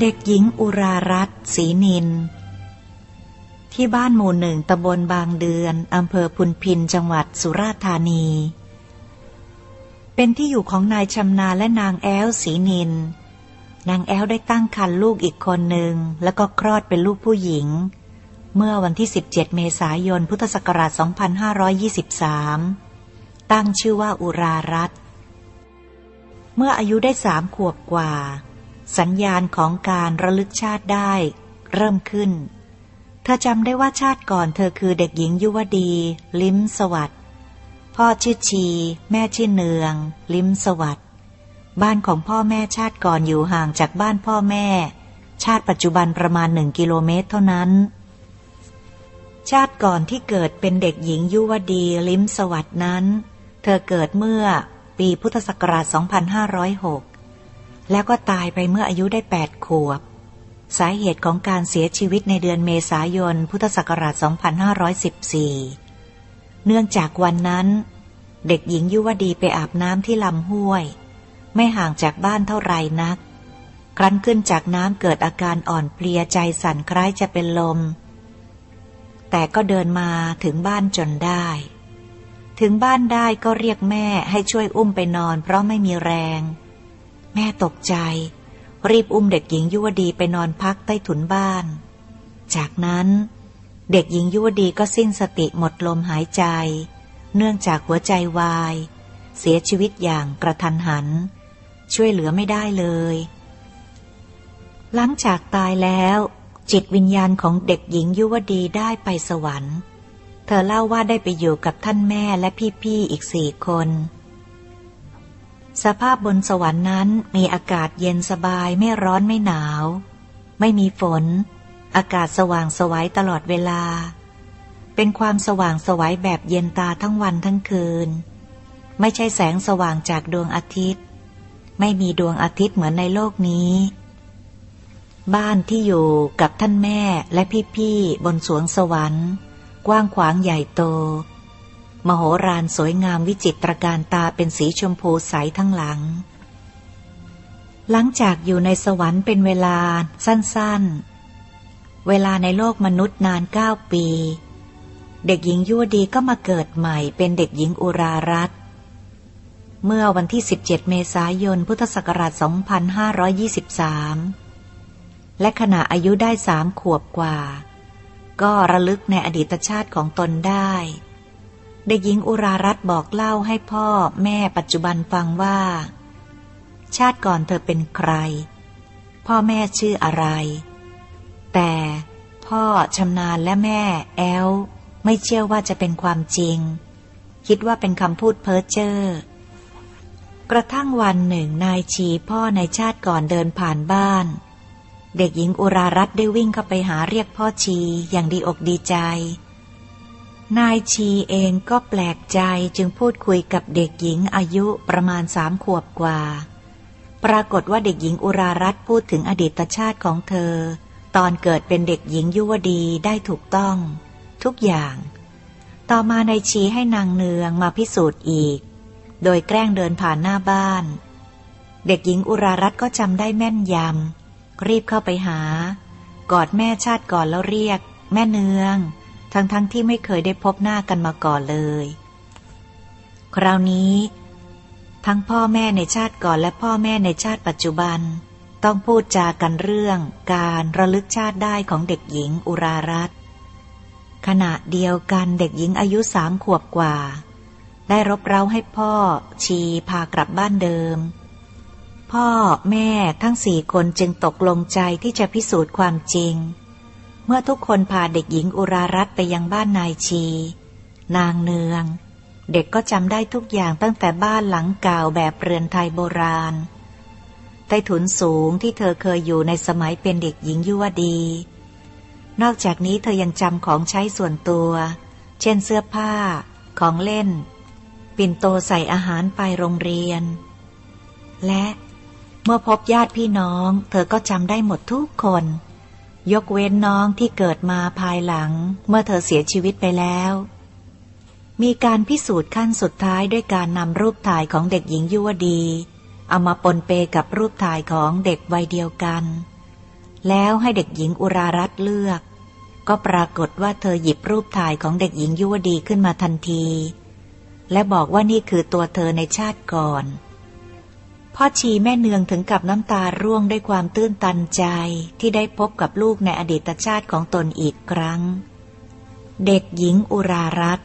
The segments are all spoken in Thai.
เด็กหญิงอุรารัตศรีนิน ที่บ้านหมู่หนึ่งตำบลบางเดือนอำเภอพุนพินจังหวัดสุราษฎร์ธานี เป็นที่อยู่ของนายชำนาและนางแอลศรีนิน นางแอลได้ตั้งครรภ์ลูกอีกคนหนึ่งแล้วก็คลอดเป็นลูกผู้หญิง เมื่อวันที่ 17 เมษายนพุทธศักราช 2523 ตั้งชื่อว่าอุรารัตเมื่ออายุได้สามขวบกว่า สัญญาณของการระลึกชาติได้ เริ่มขึ้น เธอจำได้ว่าชาติก่อนเธอคือเด็กหญิงยุวดี ลิ้มสวัสดพ่อชื่อชี แม่ชื่อเนือง ลิ้มสวัสดบ้านของพ่อแม่ชาติก่อนอยู่ห่างจากบ้านพ่อแม่ ชาติปัจจุบันประมาณหนึ่งกิโลเมตรเท่านั้น ชาติก่อนที่เกิดเป็นเด็กหญิงยุวดี ลิ้มสวัสดนั้น เธอเกิดเมื่อปีพุทธศักราช 2506 แล้วก็ตายไปเมื่ออายุได้ 8 ขวบ สาเหตุของการเสียชีวิตในเดือนเมษายน พุทธศักราช 2514 เนื่องจากวันนั้น เด็กหญิงยุวดีไปอาบน้ำที่ลำห้วย ไม่ห่างจากบ้านเท่าไรนัก ครั้นขึ้นจากน้ำเกิดอาการอ่อนเพลียใจสั่นคล้ายจะเป็นลม แต่ก็เดินมาถึงบ้านจนได้ ถึงบ้านได้ก็เรียกแม่ให้ช่วยอุ้มไปนอนเพราะไม่มีแรง แม่ตกใจ รีบอุ้มเด็กหญิงยุวดีไปนอนพักใต้ถุนบ้าน จากนั้น เด็กหญิงยุวดีก็สิ้นสติหมดลมหายใจ เนื่องจากหัวใจวาย เสียชีวิตอย่างกระทันหัน ช่วยเหลือไม่ได้เลย หลังจากตายแล้ว จิตวิญญาณของเด็กหญิงยุวดีได้ไปสวรรค์ เธอเล่าว่าได้ไปอยู่กับท่านแม่และพี่ๆอีกสี่คน สภาพบนสวรรค์นั้นมีอากาศเย็นสบายไม่ร้อนไม่หนาว ไม่มีฝน อากาศสว่างสวัยตลอดเวลา เป็นความสว่างสวัยแบบเย็นตาทั้งวันทั้งคืน ไม่ใช่แสงสว่างจากดวงอาทิตย์ ไม่มีดวงอาทิตย์เหมือนในโลกนี้ บ้านที่อยู่กับท่านแม่และพี่ๆบนสวงสวรรค์ กว้างขวางใหญ่โต มโหฬารสวยงามวิจิตรการตาเป็นสีชมพูใสทั้งหลัง หลังจากอยู่ในสวรรค์เป็นเวลาสั้นๆ เวลาในโลกมนุษย์นานเก้าปี เด็กหญิงยุวดีก็มาเกิดใหม่เป็นเด็กหญิงอุรารัตเมื่อวันที่ 17 เมษายน พุทธศักราช 2523 และขณะอายุได้สามขวบกว่า ก็ระลึกในอดีตชาติของตนได้ เด็กหญิงอุรารัตบอกเล่าให้พ่อแม่ปัจจุบันฟังว่า ชาติก่อนเธอเป็นใคร พ่อแม่ชื่ออะไร แต่พ่อชำนาญและแม่แอลไม่เชื่อว่าจะเป็นความจริง คิดว่าเป็นคำพูดเพ้อเจ้อกระทั่งวันหนึ่งนายชีพ่อในชาติก่อนเดินผ่านบ้าน เด็กหญิงอุรารัตได้วิ่งเข้าไปหาเรียกพ่อชีอย่างดีอกดีใจ นายชีเองก็แปลกใจจึงพูดคุยกับเด็กหญิงอายุประมาณสามขวบกว่า ปรากฏว่าเด็กหญิงอุรารัตพูดถึงอดีตชาติของเธอ ตอนเกิดเป็นเด็กหญิงยุวดีได้ถูกต้อง ทุกอย่าง ต่อมานายชีให้นางเนืองมาพิสูจน์อีก โดยแกล้งเดินผ่านหน้าบ้าน เด็กหญิงอุรารัตก็จำได้แม่นยำรีบเข้าไปหา กอดแม่ชาติก่อนแล้วเรียก แม่เนือง ทั้งๆทที่ไม่เคยได้พบหน้ากันมาก่อนเลย คราวนี้ ทั้งพ่อแม่ในชาติก่อนและพ่อแม่ในชาติปัจจุบัน ต้องพูดจากันเรื่อง การระลึกชาติได้ของเด็กหญิงอุรารัตขณะเดียวกันเด็กหญิงอายุสามขวบกว่า ได้รบเร้าให้พ่อชีพากลับบ้านเดิม พ่อแม่ทั้งสี่คนจึงตกลงใจที่จะพิสูจน์ความจริง เมื่อทุกคนพาเด็กหญิงอุรารัตไปยังบ้านนายชี นางเนือง เด็กก็จำได้ทุกอย่างตั้งแต่บ้านหลังเก่าแบบเรือนไทยโบราณใต้ถุนสูงที่เธอเคยอยู่ในสมัยเป็นเด็กหญิงยุวดี นอกจากนี้เธอยังจำของใช้ส่วนตัว เช่นเสื้อผ้า ของเล่น ปิ่นโตใส่อาหารไปโรงเรียน และเมื่อพบญาติพี่น้อง เธอก็จำได้หมดทุกคน ยกเว้นน้องที่เกิดมาภายหลัง เมื่อเธอเสียชีวิตไปแล้ว มีการพิสูจน์ขั้นสุดท้ายด้วยการนำรูปถ่ายของเด็กหญิงยุวดี เอามาปนเปกับรูปถ่ายของเด็กวัยเดียวกัน แล้วให้เด็กหญิงอุรารัตเลือก ก็ปรากฏว่าเธอหยิบรูปถ่ายของเด็กหญิงยุวดีขึ้นมาทันที และบอกว่านี่คือตัวเธอในชาติก่อน พ่อชีแม่เนืองถึงกับน้ำตาร่วงด้วยความตื้นตันใจที่ได้พบกับลูกในอดีตชาติของตนอีกครั้ง เด็กหญิงอุรารัต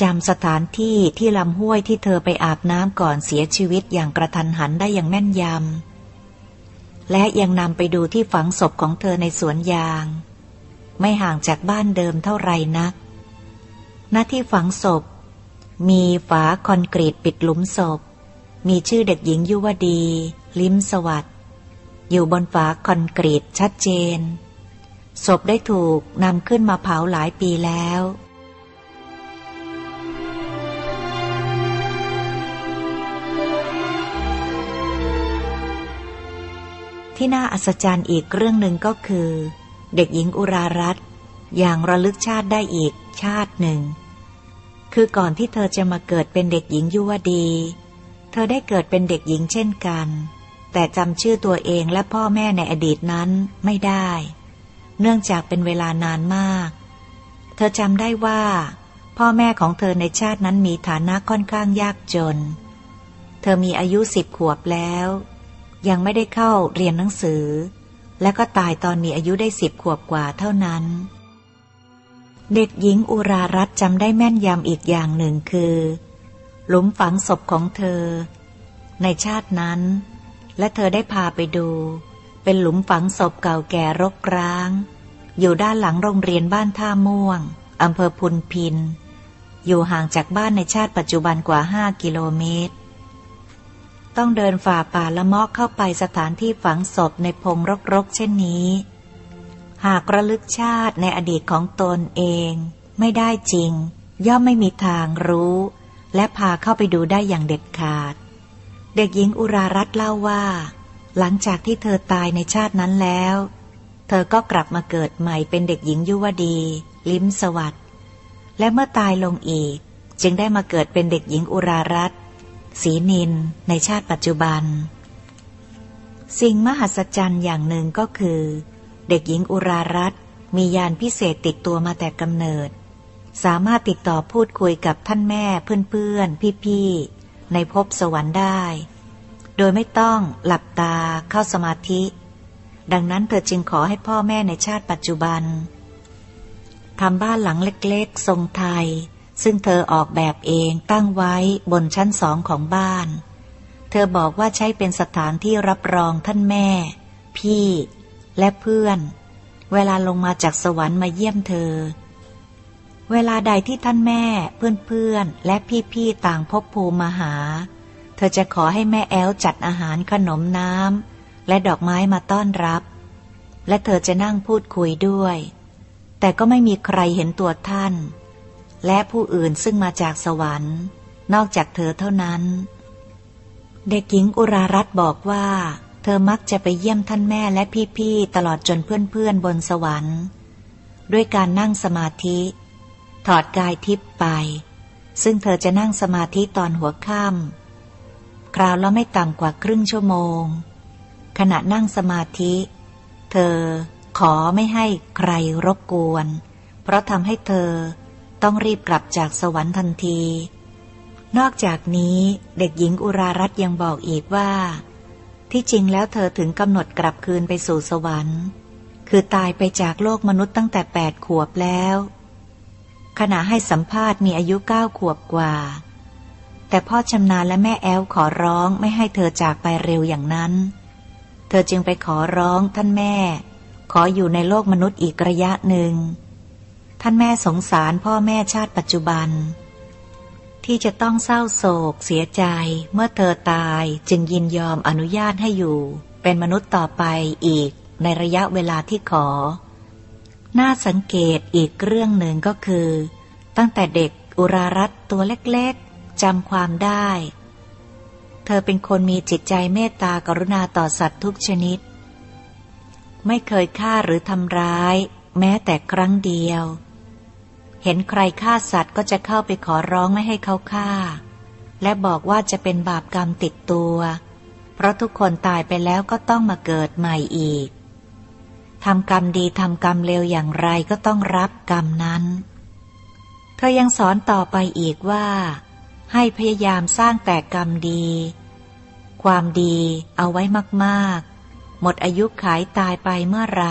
จำสถานที่ที่ลำห้วยที่เธอไปอาบน้ำก่อนเสียชีวิตอย่างกระทันหันได้อย่างแม่นยำ และยังนำไปดูที่ฝังศพของเธอในสวนยาง ไม่ห่างจากบ้านเดิมเท่าไรนัก หน้าที่ฝังศพ มีฝาคอนกรีตปิดหลุมศพ มีชื่อเด็กหญิงยุวดี ลิ้มสวัสด์อยู่บนฝาคอนกรีตชัดเจน ศพได้ถูกนำขึ้นมาเผาหลายปีแล้วที่น่าอัศจรรย์อีกเรื่องหนึ่งก็คือ เด็กหญิงอุรารัตอย่างระลึกชาติได้อีกชาติหนึ่ง คือก่อนที่เธอจะมาเกิดเป็นเด็กหญิงยุวดี เธอได้เกิดเป็นเด็กหญิงเช่นกัน แต่จำชื่อตัวเองและพ่อแม่ในอดีตนั้นไม่ได้ เนื่องจากเป็นเวลานานมาก เธอจำได้ว่า พ่อแม่ของเธอในชาตินั้นมีฐานะค่อนข้างยากจน เธอมีอายุสิบขวบแล้ว ยังไม่ได้เข้าเรียนหนังสือ และก็ตายตอนมีอายุได้สิบขวบกว่าเท่านั้น เด็กหญิงอุรารัตจำได้แม่นยำอีกอย่างหนึ่งคือ หลุมฝังศพของเธอ ในชาตินั้น และเธอได้พาไปดู เป็นหลุมฝังศพเก่าแก่รกร้าง อยู่ด้านหลังโรงเรียนบ้านท่าม่วงอำเภอพุนพิน อยู่ห่างจากบ้านในชาติปัจจุบันกว่าห้ากิโลเมตร ต้องเดินฝ่าป่าละมาะเข้าไปสถานที่ฝังศพในพงรกๆเช่นนี้ หากระลึกชาติในอดีตของตนเอง ไม่ได้จริง ย่อมไม่มีทางรู้ และพาเข้าไปดูได้อย่างเด็ดขาด เด็กหญิงอุรารัตเล่าว่า หลังจากที่เธอตายในชาตินั้นแล้ว เธอก็กลับมาเกิดใหม่เป็นเด็กหญิงยุวดี ลิ้มสวัสด์และเมื่อตายลงอีก จึงได้มาเกิดเป็นเด็กหญิงอุรารัตสีนินในชาติปัจจุบัน สิ่งมหัศจรรย์อย่างหนึ่งก็คือ เด็กหญิงอุรารัตมียานพิเศษติดตัวมาแต่กำเนิด สามารถติดต่อพูดคุยกับท่านแม่เพื่อนๆ พี่ ๆ ในภพสวรรค์ได้ โดยไม่ต้องหลับตาเข้าสมาธิ ดังนั้นเธอจึงขอให้พ่อแม่ในชาติปัจจุบันทำบ้านหลังเล็กๆ ทรงไทย ซึ่งเธอออกแบบเองตั้งไว้บนชั้นสองของบ้าน เธอบอกว่าใช้เป็นสถานที่รับรองท่านแม่ พี่ และเพื่อน เวลาลงมาจากสวรรค์มาเยี่ยมเธอ เวลาใดที่ท่านแม่เพื่อนๆ และพี่ๆ ต่างพบภูมิมาหา เธอจะขอให้แม่แอลจัดอาหารขนมน้ำและดอกไม้มาต้อนรับ และเธอจะนั่งพูดคุยด้วย แต่ก็ไม่มีใครเห็นตัวท่าน และผู้อื่นซึ่งมาจากสวรรค์ นอกจากเธอเท่านั้น เด็กหญิงอุรารัตบอกว่า เธอมักจะไปเยี่ยมท่านแม่และพี่ๆ ตลอดจนเพื่อนๆ บนสวรรค์ ด้วยการนั่งสมาธิ อดกายทิพย์ไป ซึ่งเธอจะนั่งสมาธิตอนหัวค่ำคราวละไม่ต่ำกว่าครึ่งชั่วโมง ขณะนั่งสมาธิ เธอขอไม่ให้ใครรบกวน เพราะทำให้เธอต้องรีบกลับจากสวรรค์ทันที นอกจากนี้เด็กหญิงอุรารัตยังบอกอีกว่า ที่จริงแล้วเธอถึงกำหนดกลับคืนไปสู่สวรรค์ คือตายไปจากโลกมนุษย์ตั้งแต่แปดขวบแล้ว ขณะให้สัมภาษณ์มีอายุเก้าขวบกว่า แต่พ่อชำนาญและแม่แอลขอร้องไม่ให้เธอจากไปเร็วอย่างนั้น เธอจึงไปขอร้องท่านแม่ ขออยู่ในโลกมนุษย์อีกระยะหนึ่ง ท่านแม่สงสารพ่อแม่ชาติปัจจุบัน ที่จะต้องเศร้าโศก เสียใจเมื่อเธอตายจึงยินยอมอนุญาตให้อยู่ เป็นมนุษย์ต่อไปอีกในระยะเวลาที่ขอ น่าสังเกตอีกเรื่องหนึ่งก็คือ ตั้งแต่เด็กอุรารัตตัวเล็กๆจำความได้ เธอเป็นคนมีจิตใจเมตตากรุณาต่อสัตว์ทุกชนิด ไม่เคยฆ่าหรือทำร้าย แม้แต่ครั้งเดียว เห็นใครฆ่าสัตว์ก็จะเข้าไปขอร้องไม่ให้เขาฆ่า และบอกว่าจะเป็นบาปกรรมติดตัว เพราะทุกคนตายไปแล้วก็ต้องมาเกิดใหม่อีก ทำกรรมดีทำกรรมเลวอย่างไรก็ต้องรับกรรมนั้น เธอยังสอนต่อไปอีกว่า ให้พยายามสร้างแต่กรรมดี ความดีเอาไว้มากๆ หมดอายุขายตายไปเมื่อไร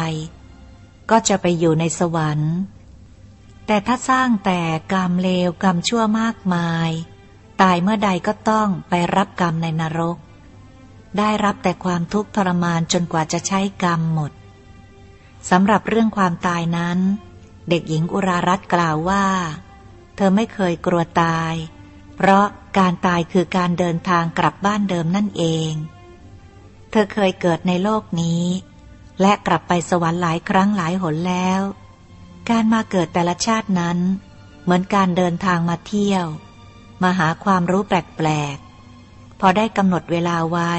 ก็จะไปอยู่ในสวรรค์ แต่ถ้าสร้างแต่กรรมเลวกรรมชั่วมากมาย ตายเมื่อใดก็ต้องไปรับกรรมในนรก ได้รับแต่ความทุกข์ทรมานจนกว่าจะใช้กรรมหมด สำหรับเรื่องความตายนั้น เด็กหญิงอุรารัตกล่าวว่า เธอไม่เคยกลัวตาย เพราะการตายคือการเดินทางกลับบ้านเดิมนั่นเอง เธอเคยเกิดในโลกนี้ และกลับไปสวรรค์หลายครั้งหลายหนแล้ว การมาเกิดแต่ละชาตินั้น เหมือนการเดินทางมาเที่ยว มาหาความรู้แปลกๆพอได้กำหนดเวลาไว้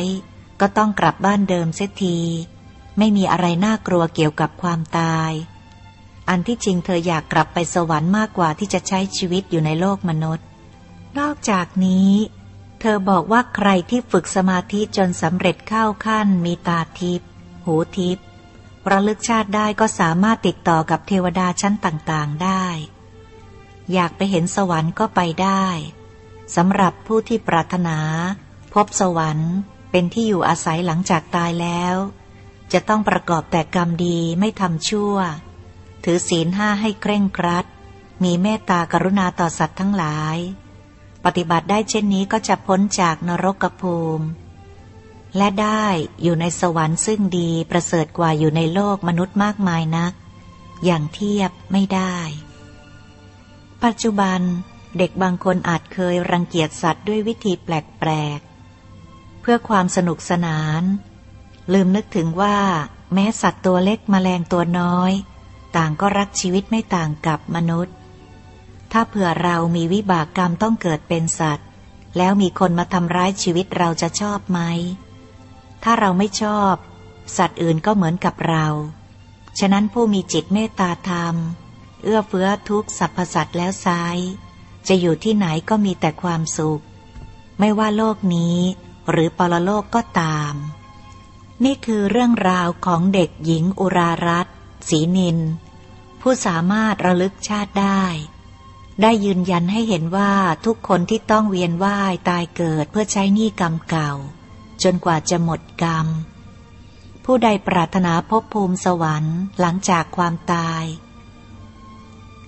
ก็ต้องกลับบ้านเดิมเสียที ไม่มีอะไรน่ากลัวเกี่ยวกับความตาย อันที่จริงเธออยากกลับไปสวรรค์มากกว่าที่จะใช้ชีวิตอยู่ในโลกมนุษย์ นอกจากนี้ เธอบอกว่าใครที่ฝึกสมาธิจนสำเร็จเข้าขั้น มีตาทิพย์หูทิพย์ระลึกชาติได้ก็สามารถติดต่อกับเทวดาชั้นต่างๆได้ อยากไปเห็นสวรรค์ก็ไปได้สำหรับผู้ที่ปรารถนา พบสวรรค์เป็นที่อยู่อาศัยหลังจากตายแล้ว จะต้องประกอบแต่กรรมดีไม่ทำชั่ว ถือศีลห้าให้เคร่งครัด มีเมตตากรุณาต่อสัตว์ทั้งหลาย ปฏิบัติได้เช่นนี้ก็จะพ้นจากนรกภูมิ และได้อยู่ในสวรรค์ซึ่งดีประเสริฐกว่าอยู่ในโลกมนุษย์มากมายนัก อย่างเทียบไม่ได้ ปัจจุบันเด็กบางคนอาจเคยรังเกียจสัตว์ด้วยวิธีแปลกๆ เพื่อความสนุกสนาน ลืมนึกถึงว่า แม้สัตว์ตัวเล็กมแมลงตัวน้อย ต่างก็รักชีวิตไม่ต่างกับมนุษย์ ถ้าเผื่อเรามีวิบากกรรมต้องเกิดเป็นสัตว์ แล้วมีคนมาทำร้ายชีวิตเราจะชอบไหม ถ้าเราไม่ชอบ สัตว์อื่นก็เหมือนกับเรา ฉะนั้นผู้มีจิตเมตตาธรรม เอื้อเฟื้อทุกสรรพสัตว์แล้วซ้าย จะอยู่ที่ไหนก็มีแต่ความสุข ไม่ว่าโลกนี้หรือปรโลกก็ตาม นี่คือเรื่องราวของเด็กหญิงอุรารัตศีนิน ผู้สามารถระลึกชาติได้ ได้ยืนยันให้เห็นว่าทุกคนที่ต้องเวียนว่ายตายเกิดเพื่อใช้หนี้กรรมเก่า จนกว่าจะหมดกรรม ผู้ใดปรารถนาพบภูมิสวรรค์หลังจากความตาย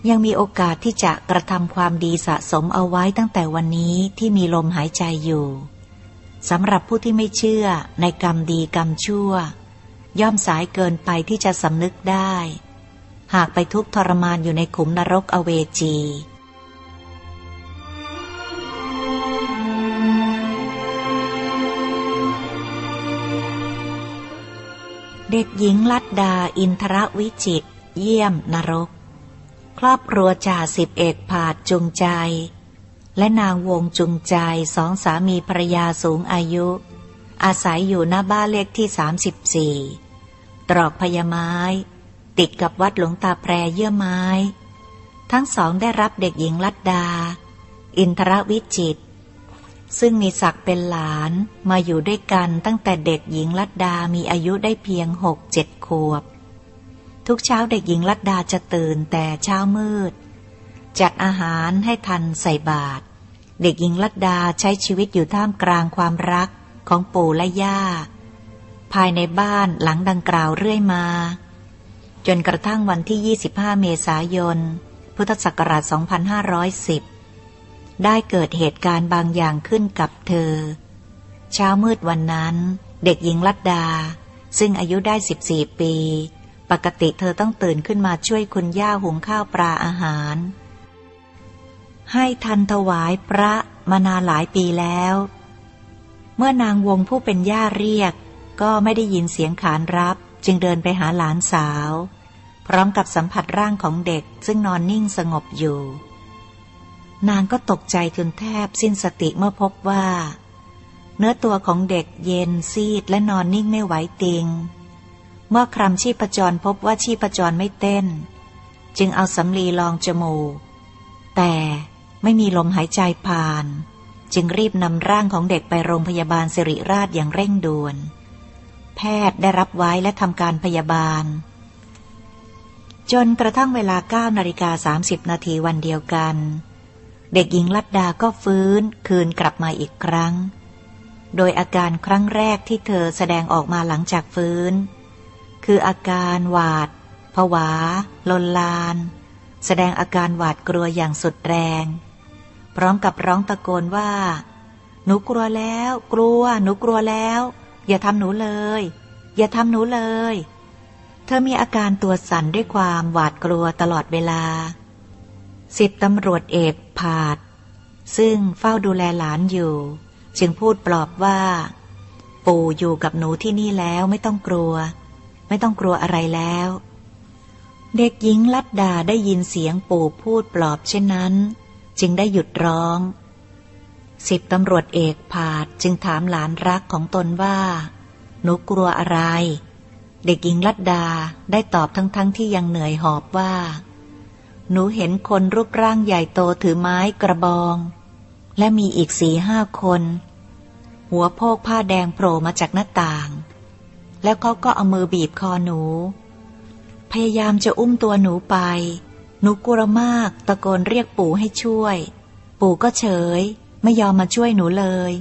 ยังมีโอกาสที่จะกระทำความดีสะสมเอาไว้ตั้งแต่วันนี้ที่มีลมหายใจอยู่ สำหรับผู้ที่ไม่เชื่อในกรรมดีกรรมชั่ว ย่อมสายเกินไปที่จะสำนึกได้ หากไปทุกทรมานอยู่ในขุมนรกอเวจีเด็กหญิงลัดดาอินทรวิจิต เยี่ยมนรก ครอบครัวจ่าสิบเอกผาดจงใจ และนางวงจุงใจสองสามีภรยาสูงอายุ อาศัยอยู่หน้าบ้านเลขที่สามสิบสี่ตรอกพญไม้ ติดกับวัดหลวงตาแพรเยื่อไม้ ทั้งสองได้รับเด็กหญิงลัดดา อินทรวิจิต ซึ่งมีศักดิ์เป็นหลานมาอยู่ด้วยกันตั้งแต่เด็กหญิงลัดดามีอายุได้เพียงหกเจ็ดขวบ ทุกเช้าเด็กหญิงลัดดาจะตื่นแต่เช้ามืด จัดอาหารให้ทันใส่บาตรเด็กหญิงลัดดาใช้ชีวิตอยู่ท่ามกลางความรักของปู่และย่า ภายในบ้านหลังดังกล่าวเรื่อยมา จนกระทั่งวันที่ 25 เมษายน พุทธศักราช 2510 ได้เกิดเหตุการณ์บางอย่างขึ้นกับเธอ เช้ามืดวันนั้น เด็กหญิงลัดดา ซึ่งอายุได้ 14 ปี ปกติเธอต้องตื่นขึ้นมาช่วยคุณย่าหุงข้าวปลาอาหาร ให้ทันถวายพระมานานหลายปีแล้ว เมื่อนางวงผู้เป็นย่าเรียก ก็ไม่ได้ยินเสียงขานรับ จึงเดินไปหาหลานสาว พร้อมกับสัมผัสร่างของเด็กซึ่งนอนนิ่งสงบอยู่ นางก็ตกใจจนแทบสิ้นสติเมื่อพบว่า เนื้อตัวของเด็กเย็นซีดและนอนนิ่งไม่ไหวติง เมื่อครำชีพจรพบว่าชีพจรไม่เต้น จึงเอาสำลีลองจมูกแต่ ไม่มีลมหายใจผ่าน จึงรีบนำร่างของเด็กไปโรงพยาบาลสิริราชอย่างเร่งด่วน แพทย์ได้รับไว้และทำการพยาบาล จนกระทั่งเวลาเก้านาฬิกาสามสิบนาทีวันเดียวกัน เด็กหญิงลัดดาก็ฟื้นคืนกลับมาอีกครั้ง โดยอาการครั้งแรกที่เธอแสดงออกมาหลังจากฟื้น คืออาการหวาดผวา ลนลาน แสดงอาการหวาดกลัวอย่างสุดแรง พร้อมกับร้องตะโกนว่า หนูกลัวแล้ว กลัว หนูกลัวแล้ว อย่าทำหนูเลย อย่าทำหนูเลย เธอมีอาการตัวสั่นด้วยความหวาดกลัวตลอดเวลา สิบตำรวจเอกผาด ซึ่งเฝ้าดูแลหลานอยู่ จึงพูดปลอบว่า ปู่อยู่กับหนูที่นี่แล้วไม่ต้องกลัว ไม่ต้องกลัวอะไรแล้วเด็กหญิงลัดดาได้ยินเสียงปู่พูดปลอบเช่นนั้น จึงได้หยุดร้องสิบตำรวจเอกผาดจึงถามหลานรักของตนว่า หนูกลัวอะไร เด็กหญิงลัดดาได้ตอบทั้งๆทที่ยังเหนื่อยหอบว่า หนูเห็นคนรูปร่างใหญ่โตถือไม้กระบอง และมีอีกสี่ห้าคน หัวโพกผ้าแดงโผล่มาจากหน้าต่าง แล้วเขาก็เอามือบีบคอหนู พยายามจะอุ้มตัวหนูไป หนูกลัวมาก ตะโกนเรียกปู่ให้ช่วย ปู่ก็เฉย ไม่ยอมมาช่วยหนูเลย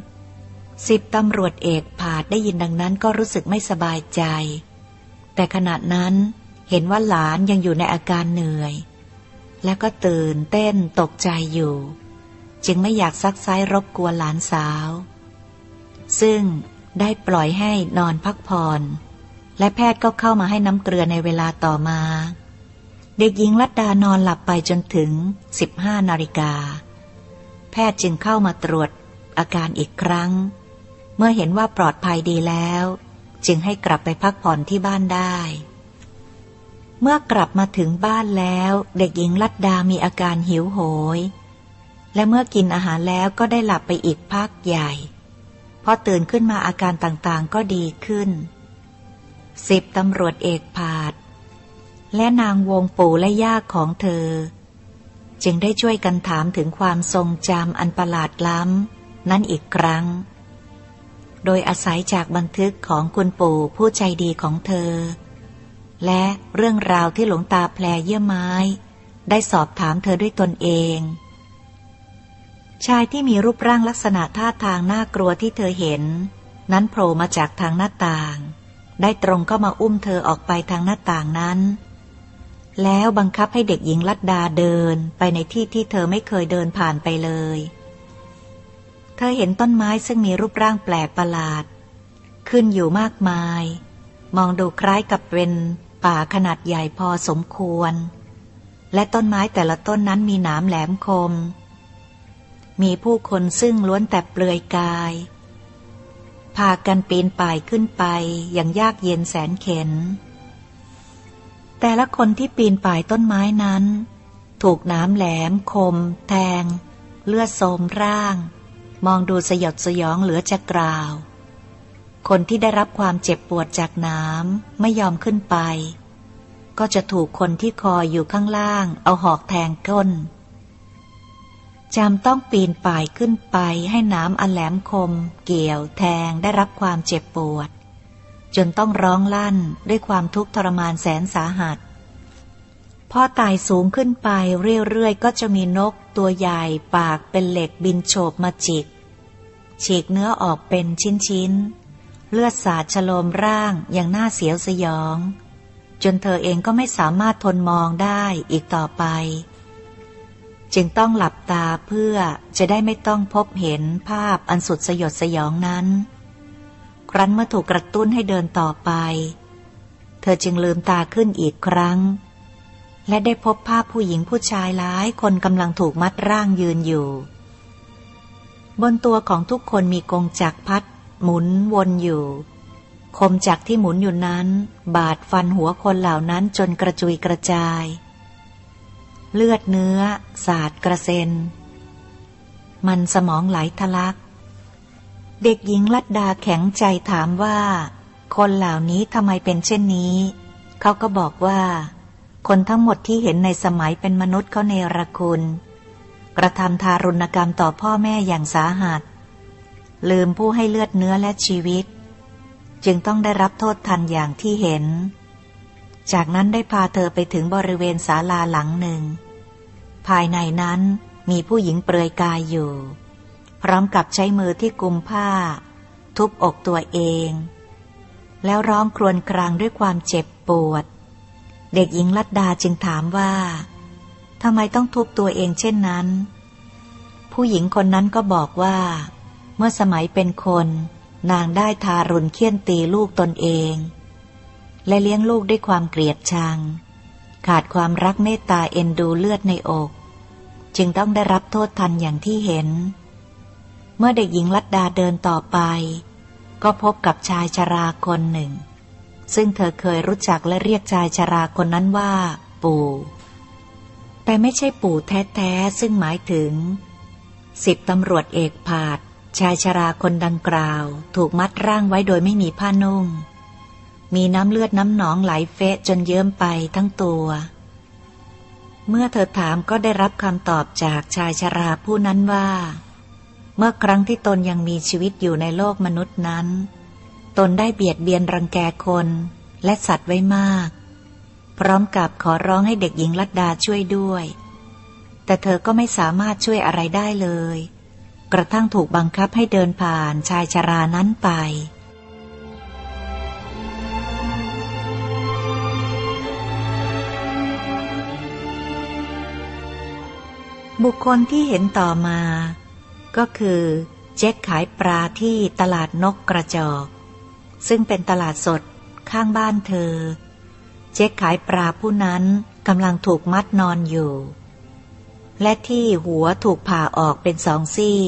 สิบตำรวจเอกผาดได้ยินดังนั้นก็รู้สึกไม่สบายใจ แต่ขณะนั้นเห็นว่าหลานยังอยู่ในอาการเหนื่อย และก็ตื่นเต้นตกใจอยู่ จึงไม่อยากซักไซ้รบกวนหลานสาว ซึ่งได้ปล่อยให้นอนพักผ่อน และแพทย์ก็เข้ามาให้น้ำเกลือในเวลาต่อมา เด็กหญิงลัดดานอนหลับไปจนถึง 15 นาฬิกา แพทย์จึงเข้ามาตรวจอาการอีกครั้ง เมื่อเห็นว่าปลอดภัยดีแล้ว จึงให้กลับไปพักผ่อนที่บ้านได้ เมื่อกลับมาถึงบ้านแล้ว เด็กหญิงลัดดามีอาการหิวโหย และเมื่อกินอาหารแล้วก็ได้หลับไปอีกพักใหญ่พอตื่นขึ้นมาอาการต่างๆก็ดีขึ้นสิบตำรวจเอกผาด และนางวงปู่และย่าของเธอ จึงได้ช่วยกันถามถึงความทรงจำอันประหลาดล้ำ นั้นอีกครั้ง โดยอาศัยจากบันทึกของคุณปู่ผู้ใจดีของเธอ และเรื่องราวที่หลวงตาแพรเยี่ยมไม้ ได้สอบถามเธอด้วยตนเอง ชายที่มีรูปร่างลักษณะท่าทางน่ากลัวที่เธอเห็น นั้นโผล่มาจากทางหน้าต่างได้ตรงเข้ามาอุ้มเธอออกไปทางหน้าต่างนั้น แล้วบังคับให้เด็กหญิงลัดดาเดินไปในที่ที่เธอไม่เคยเดินผ่านไปเลย เธอเห็นต้นไม้ซึ่งมีรูปร่างแปลกประหลาด ขึ้นอยู่มากมาย มองดูคล้ายกับเป็นป่าขนาดใหญ่พอสมควร และต้นไม้แต่ละต้นนั้นมีหนามแหลมคม มีผู้คนซึ่งล้วนแต่เปลือยกาย พากันปีนป่ายขึ้นไปอย่างยากเย็นแสนเข็น แต่ละคนที่ปีนป่ายต้นไม้นั้น ถูกน้ำแหลม คม แทง เลือดโสมร่าง มองดูสยดสยองเหลือจะกล่าว คนที่ได้รับความเจ็บปวดจากน้ำไม่ยอมขึ้นไป ก็จะถูกคนที่คอยอยู่ข้างล่าง เอาหอกแทงก้นจำต้องปีนป่ายขึ้นไปให้น้ำอันแหลมคม เกี่ยวแทงได้รับความเจ็บปวด จนต้องร้องลั่นด้วยความทุกข์ทรมานแสนสาหัส พอตายสูงขึ้นไปเรื่อยๆ ก็จะมีนกตัวใหญ่ปากเป็นเหล็กบินโฉบมาจิก ฉีกเนื้อออกเป็นชิ้นๆ เลือดสาดฉโลมร่างอย่างน่าเสียวสยอง จนเธอเองก็ไม่สามารถทนมองได้อีกต่อไป จึงต้องหลับตาเพื่อจะได้ไม่ต้องพบเห็นภาพอันสุดสยดสยองนั้น ครั้นเมื่อถูกกระตุ้นให้เดินต่อไป เธอจึงลืมตาขึ้นอีกครั้ง และได้พบภาพผู้หญิงผู้ชายหลายคนกำลังถูกมัดร่างยืนอยู่ บนตัวของทุกคนมีกงจักรพัด หมุนวนอยู่ คมจักรที่หมุนอยู่นั้น บาดฟันหัวคนเหล่านั้นจนกระจุยกระจาย เลือดเนื้อ สาดกระเซ็น มันสมองไหลทะลัก เด็กหญิงลัดดาแข็งใจถามว่า คนเหล่านี้ทำไมเป็นเช่นนี้ เขาก็บอกว่า คนทั้งหมดที่เห็นในสมัยเป็นมนุษย์เขาเนรคุณ กระทำทารุณกรรมต่อพ่อแม่อย่างสาหัส ลืมผู้ให้เลือดเนื้อและชีวิต จึงต้องได้รับโทษทันอย่างที่เห็น จากนั้นได้พาเธอไปถึงบริเวณศาลาหลังหนึ่ง ภายในนั้นมีผู้หญิงเปลือยกายอยู่ พร้อมกับใช้มือที่กุมผ้า ทุบอกตัวเอง แล้วร้องครวญครางด้วยความเจ็บปวด เด็กหญิงลัดดาจึงถามว่าทำไมต้องทุบตัวเองเช่นนั้น ผู้หญิงคนนั้นก็บอกว่า เมื่อสมัยเป็นคนนางได้ทารุณเคี่ยนตีลูกตนเอง และเลี้ยงลูกด้วยความเกลียดชัง ขาดความรักเมตตาเอ็นดูเลือดในอก จึงต้องได้รับโทษทันอย่างที่เห็น เมื่อเด็กหญิงลัดดาเดินต่อไป ก็พบกับชายชราคนหนึ่ง ซึ่งเธอเคยรู้จักและเรียกชายชราคนนั้นว่า ปู่ แต่ไม่ใช่ปู่แท้ๆ ซึ่งหมายถึงสิบตำรวจเอกผาด ชายชราคนดังกล่าว ถูกมัดร่างไว้โดยไม่มีผ้านุ่ง มีน้ำเลือดน้ำหนองไหลเฟะจนเยิ้มไปทั้งตัว เมื่อเธอถามก็ได้รับคำตอบจากชายชราผู้นั้นว่า มื่อครั้งที่ตนยังมีชีวิตอยู่ในโลกมนุษย์นั้น ตนได้เบียดเบียนรังแกคนและสัตว์ไว้มาก พร้อมกับขอร้องให้เด็กหญิงลัดดาช่วยด้วย แต่เธอก็ไม่สามารถช่วยอะไรได้เลย กระทั่งถูกบังคับให้เดินผ่านชายชรานั้นไปบุคคลที่เห็นต่อมา ก็คือเจ๊กขายปลาที่ตลาดนกกระจอก ซึ่งเป็นตลาดสดข้างบ้านเธอ เจ๊ขายปลาผู้นั้นกำลังถูกมัดนอนอยู่ และที่หัวถูกผ่าออกเป็นสองซี่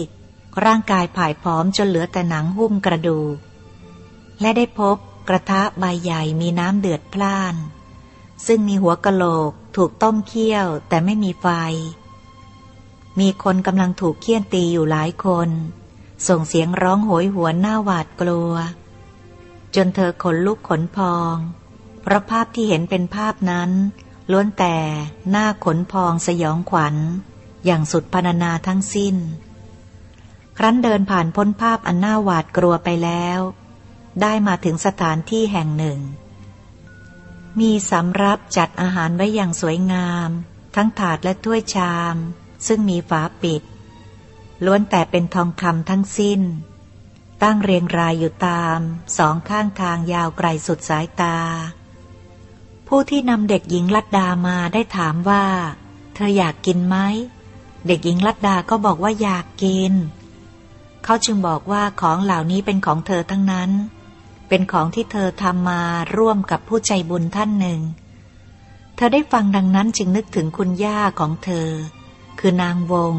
ร่างกายผายผอมจนเหลือแต่หนังหุ้มกระดูกและได้พบกระทะใบใหญ่มีน้ำเดือดพล่าน ซึ่งมีหัวกะโหลกถูกต้มเคี่ยวแต่ไม่มีไฟ มีคนกำลังถูกเคี่ยนตีอยู่หลายคน ส่งเสียงร้องโหยหวนหน้าหวาดกลัว จนเธอขนลุกขนพอง เพราะภาพที่เห็นเป็นภาพนั้น ล้วนแต่หน้าขนพองสยองขวัญ อย่างสุดพรรณนาทั้งสิ้น ครั้นเดินผ่านพ้นภาพอันน่าหวาดกลัวไปแล้ว ได้มาถึงสถานที่แห่งหนึ่ง มีสำรับจัดอาหารไว้อย่างสวยงาม ทั้งถาดและถ้วยชาม ซึ่งมีฝาปิด ล้วนแต่เป็นทองคำทั้งสิ้น ตั้งเรียงรายอยู่ตามสองข้างทางยาวไกลสุดสายตา ผู้ที่นำเด็กหญิงลัดดามาได้ถามว่า เธออยากกินไหม เด็กหญิงลัดดาก็บอกว่าอยากกิน เขาจึงบอกว่าของเหล่านี้เป็นของเธอทั้งนั้น เป็นของที่เธอทำมาร่วมกับผู้ใจบุญท่านหนึ่งเธอได้ฟังดังนั้นจึงนึกถึงคุณย่าของเธอ คือนางวง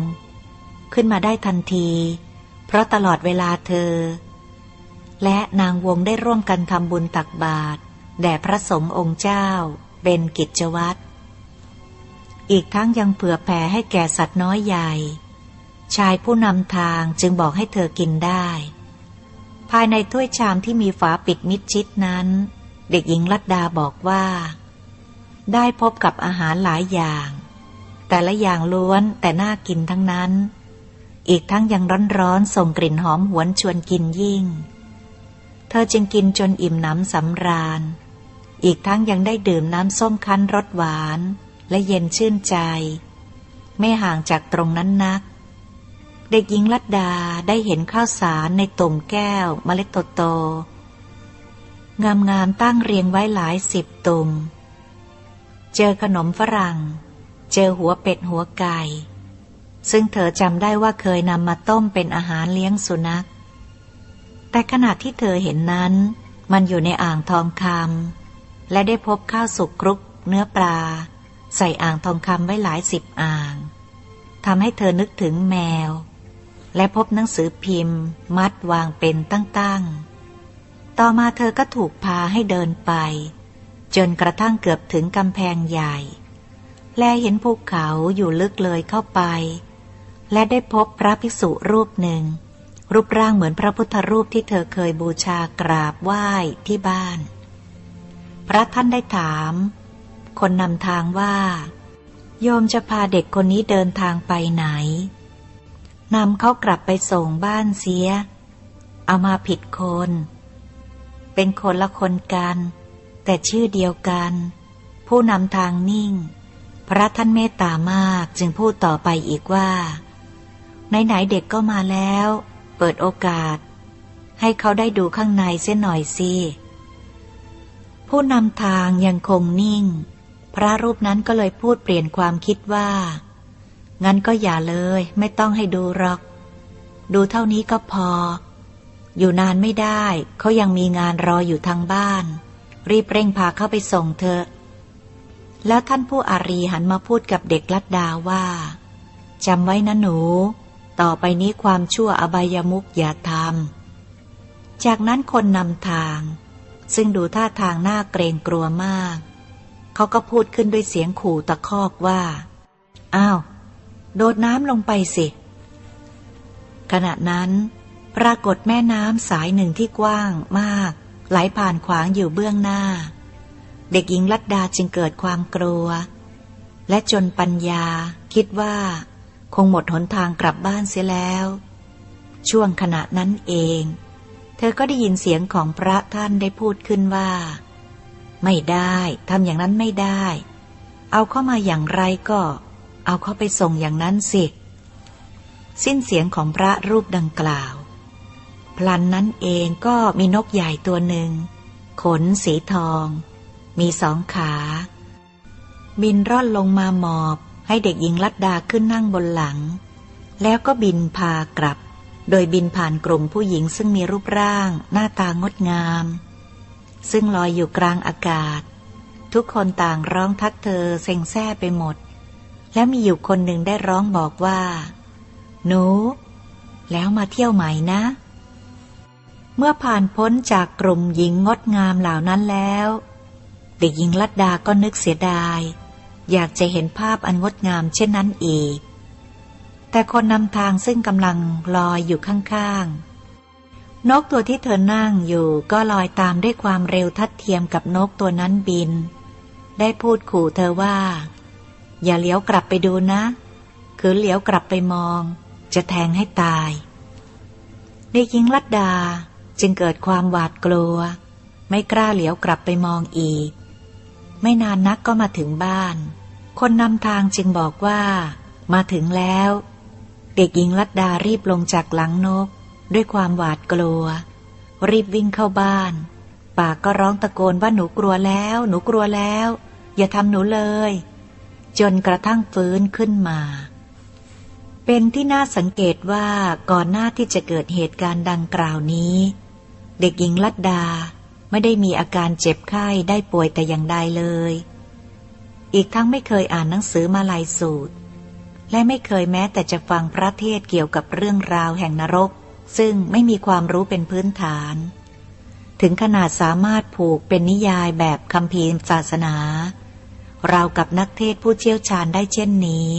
ขึ้นมาได้ทันที เพราะตลอดเวลาเธอ และนางวงได้ร่วมกันทำบุญตักบาตรแด่พระสงฆ์องค์เจ้า เป็นกิจวัตรอีกทั้งยังเผื่อแผ่ให้แก่สัตว์น้อยใหญ่ ชายผู้นำทางจึงบอกให้เธอกินได้ ภายในถ้วยชามที่มีฝาปิดมิดชิดนั้น เด็กหญิงลัดดาบอกว่า ได้พบกับอาหารหลายอย่าง แต่ละอย่างล้วนแต่น่ากินทั้งนั้น อีกทั้งยังร้อนๆส่งกลิ่นหอมหวนชวนกินยิ่ง เธอจึงกินจนอิ่มน้ำสำราญ อีกทั้งยังได้ดื่มน้ำส้มคั้นรสหวาน และเย็นชื่นใจ ไม่ห่างจากตรงนั้นนัก เด็กหญิงลัดดาได้เห็นข้าวสารในตุ่มแก้วมเมล็ดโตๆงามๆตั้งเรียงไว้หลายสิบตุ่ม เจอขนมฝรั่ง เจอหัวเป็ดหัวไก่ ซึ่งเธอจำได้ว่าเคยนำมาต้มเป็นอาหารเลี้ยงสุนัข แต่ขณะที่เธอเห็นนั้น มันอยู่ในอ่างทองคำและได้พบข้าวสุกครุกเนื้อปลา ใส่อ่างทองคำไว้หลายสิบอ่างทำให้เธอนึกถึงแมว และพบหนังสือพิมพ์ มัดวางเป็นตั้งๆ ต่อมาเธอก็ถูกพาให้เดินไป จนกระทั่งเกือบถึงกำแพงใหญ่ แลเห็นภูเขาอยู่ลึกเลยเข้าไป และได้พบพระภิกษุรูปหนึ่ง รูปร่างเหมือนพระพุทธรูปที่เธอเคยบูชากราบไหว้ที่บ้าน พระท่านได้ถาม คนนำทางว่า โยมจะพาเด็กคนนี้เดินทางไปไหนนำเขากลับไปส่งบ้านเสีย เอามาผิดคน เป็นคนละคนกัน แต่ชื่อเดียวกัน ผู้นำทางนิ่ง พระท่านเมตตามากจึงพูดต่อไปอีกว่า ไหนๆเด็กก็มาแล้ว เปิดโอกาส ให้เขาได้ดูข้างในเส้นหน่อยสิ ผู้นำทางยังคงนิ่ง พระรูปนั้นก็เลยพูดเปลี่ยนความคิดว่า งั้นก็อย่าเลยไม่ต้องให้ดูหรอก ดูเท่านี้ก็พอ อยู่นานไม่ได้ เขายังมีงานรออยู่ทางบ้าน รีบเร่งพาเข้าไปส่งเถอ แล้วท่านผู้อารีหันมาพูดกับเด็กลัดดาว่าจำไว้นะหนู ต่อไปนี้ความชั่วอบายมุกอย่าทำ จากนั้นคนนำทาง ซึ่งดูท่าทางน่าเกรงกลัวมาก เขาก็พูดขึ้นด้วยเสียงขู่ตะคอกว่า อ้าว โดดน้ำลงไปสิ ขณะนั้น ปรากฏแม่น้ำสายหนึ่งที่กว้างมาก ไหลผ่านขวางอยู่เบื้องหน้า เด็กหญิงลัดดาจึงเกิดความกลัว และจนปัญญาคิดว่า คงหมดหนทางกลับบ้านเสียแล้ว ช่วงขณะนั้นเอง เธอก็ได้ยินเสียงของพระท่านได้พูดขึ้นว่า ไม่ได้ทำอย่างนั้นไม่ได้ เอาเข้ามาอย่างไรก็ เอาเข้าไปส่งอย่างนั้นสิสิ้นเสียงของพระรูปดังกล่าว พลันนั้นเองก็มีนกใหญ่ตัวหนึ่ง ขนสีทอง มีสองขา บินร่อนลงมาหมอบให้เด็กหญิงลัดดาขึ้นนั่งบนหลัง แล้วก็บินพากลับ โดยบินผ่านกลุ่มผู้หญิงซึ่งมีรูปร่าง หน้าตางดงาม ซึ่งลอยอยู่กลางอากาศ ทุกคนต่างร้องทักเธอเซ็งแซ่ไปหมด แล้วมีอยู่คนหนึ่งได้ร้องบอกว่า หนู แล้วมาเที่ยวใหม่นะ เมื่อผ่านพ้นจากกลุ่มหญิงงดงามเหล่านั้นแล้ว ด็กหญิงลัดดาก็นึกเสียดาย อยากจะเห็นภาพอันงดงามเช่นนั้นอีก แต่คนนำทางซึ่งกำลังลอยอยู่ข้างๆ นกตัวที่เธอนั่งอยู่ก็ลอยตามด้วยความเร็วทัดเทียมกับนกตัวนั้นบิน ได้พูดขู่เธอว่า อย่าเลี้ยวกลับไปดูนะ คือเลี้ยวกลับไปมอง จะแทงให้ตายเด็กหญิงลัดดาจึงเกิดความหวาดกลัว ไม่กล้าเหลียวกลับไปมองอีก ไม่นานนักก็มาถึงบ้าน คนนำทางจึงบอกว่า มาถึงแล้ว เด็กหญิงลัดดารีบลงจากหลังนก ด้วยความหวาดกลัว รีบวิ่งเข้าบ้าน ปากก็ร้องตะโกนว่าหนูกลัวแล้ว หนูกลัวแล้ว อย่าทำหนูเลย จนกระทั่งฟื้นขึ้นมา เป็นที่น่าสังเกตว่าก่อนหน้าที่จะเกิดเหตุการณ์ดังกล่าวนี้ เด็กหญิงลัดดา ไม่ได้มีอาการเจ็บไข้ได้ป่วยแต่อย่างใดเลย อีกทั้งไม่เคยอ่านหนังสือมาลายสูตร และไม่เคยแม้แต่จะฟังพระเทศเกี่ยวกับเรื่องราวแห่งนรก ซึ่งไม่มีความรู้เป็นพื้นฐาน ถึงขนาดสามารถผูกเป็นนิยายแบบคำพีศาสนา ราวกับนักเทศผู้เชี่ยวชาญได้เช่นนี้